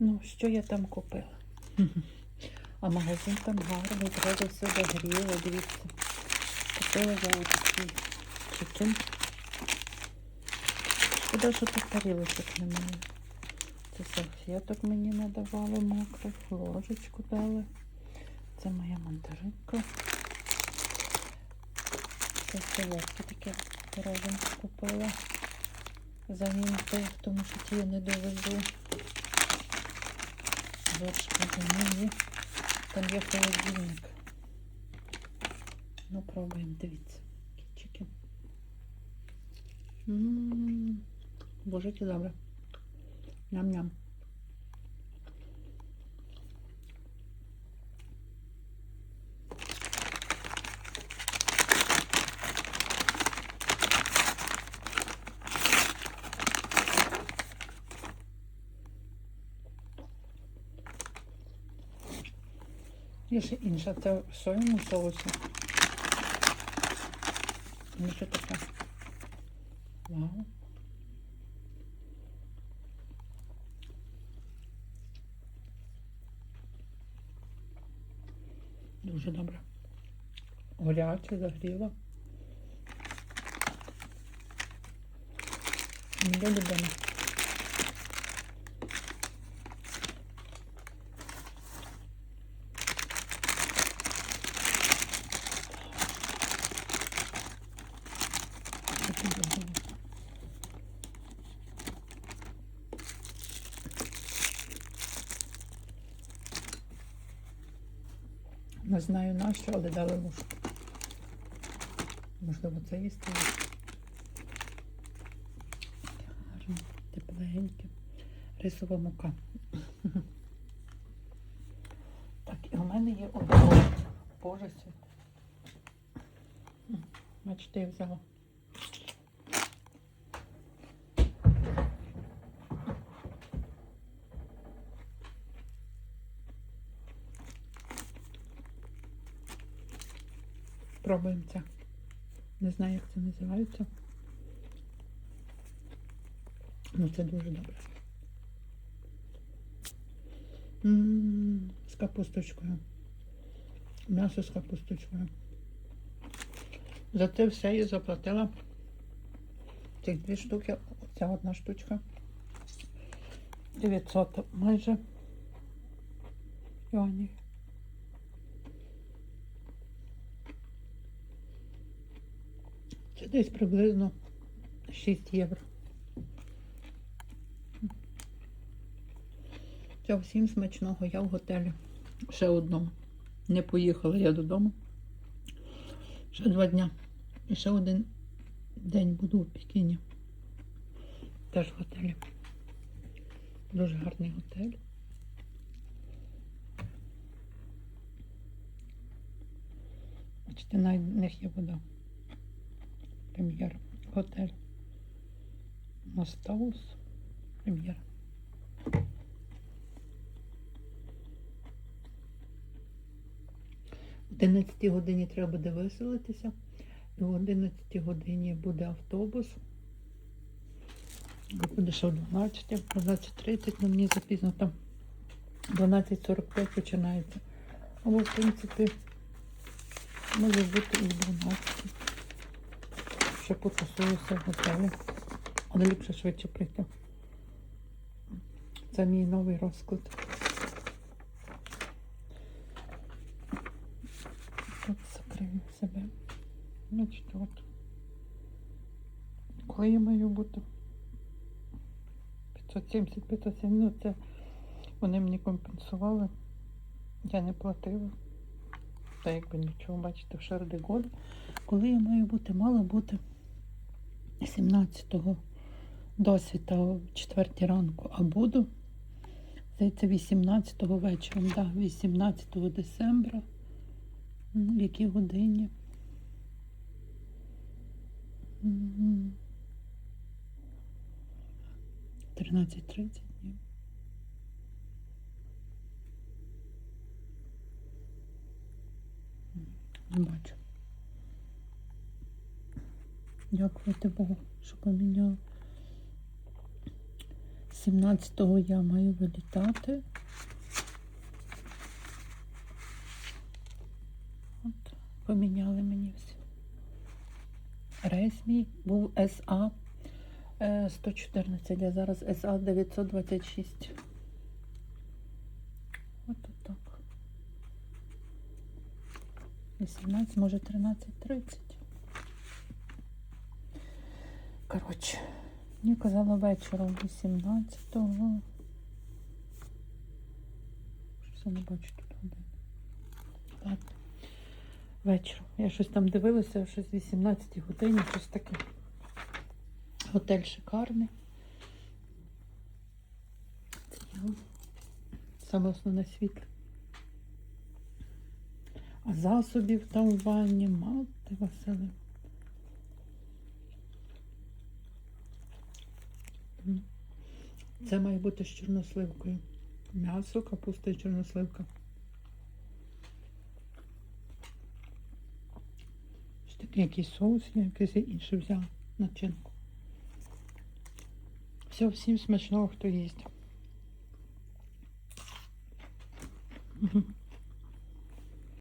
Ну, що я там купила? А магазин там гарний, зразу все загріло, дивіться. Купила за такий чечин. Шкода, що тут тарілочок немає. Це салфеток мені надавали мокрих, ложечку дали. Це моя мандаринка. Це солодке таке пироженку купила. Замін тих, тому що ті я не довезу. Горшки заміні. Там є холодильник. Ну, пробуємо, дивіться. Кітчики. М, Боже, яке добре. Ням-ням. Є ще інша, це в соєвому соусі. Ну, що таке? Вау. Дуже добре. Горяче, загріло. Моє любиме. Таке добре. Не знаю на що, але дали ложку. Можливо, це їсти. Гарно, тепленьке. Рисова мука. Так, і у мене є один. Боже. Бачите, я взяла. Пробуємо це. Не знаю, як це називається. Ну, це дуже добре. М, З капусточкою. М'ясо з капусточкою. За це все я заплатила. Цих дві штуки, ця одна штучка. 900 майже юанів. Це десь приблизно 6 євро. Все, всім смачного. Я в готелі. Ще одному. Не поїхала я додому. Ще два дня. І ще один день буду в Пекіні. Теж в готелі. Дуже гарний готель. Бачите, в них є вода. Прем'єр. Готель. Мостаус. Прем'єр. В 11 годині треба буде виселитися. І в 11 годині буде автобус. Буде ще о 12, 12.30, ну мені запізно там 12.45 починається. Або, в принципі, може бути і в 12. Ще потусуюся в готелі. Але ліпше швидше прийти. Це мій новий розклад. Тут закрию себе. Бачите, от. Коли я маю бути? 570, 570, ну це вони мені компенсували. Я не платила. Та якби нічого, бачите, в шарди году. Коли я маю бути, мала бути 17-го досвіта о 4 ранку, а буду, здається, 18-го вечором, да, 18 декабря. М, В якій годині? 13.30 ні. М, Не бачу. Дякувати Богу, що поміняв. 17-го я маю вилітати. От, поміняли мені все. Рейс мій був СА е, 114, а зараз СА 926. От так. 18, може 13.30. Коротше, мені казала вечором 18-го. Щось я не бачу тут години. Ладно. Вечором. Я щось там дивилася, щось 18 годині, щось таке. Готель шикарний. Це я. Саме основне світло. А засобів там в ванні мати Васили. М. Це має бути з чорносливкою. М'ясо, капуста і чорносливка. Ось такий якийсь соус, я якийсь інше взяла начинку. Все, всім смачного, хто їсть.